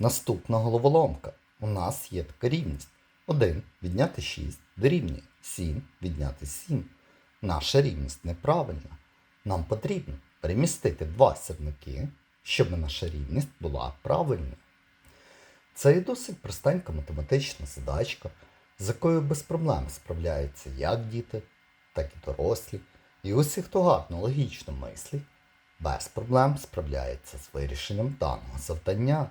Наступна головоломка. У нас є така рівність. 1 відняти 6 дорівнює 7 відняти 7. Наша рівність неправильна. Нам потрібно перемістити два сірники, щоб наша рівність була правильною. Це є досить простенька математична задачка, з якою без проблем справляються як діти, так і дорослі. І усі, хто гарно логічно мислить, без проблем справляється з вирішенням даного завдання.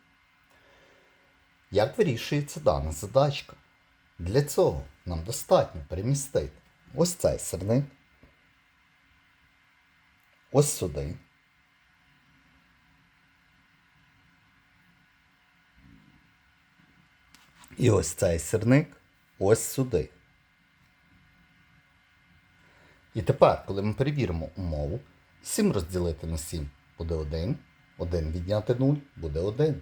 Як вирішується дана задачка? Для цього нам достатньо перемістити ось цей сирник, ось сюди. І ось цей сирник ось сюди. І тепер, коли ми перевіримо умову, 7 розділити на 7 буде 1, 1 відняти 0 буде 1,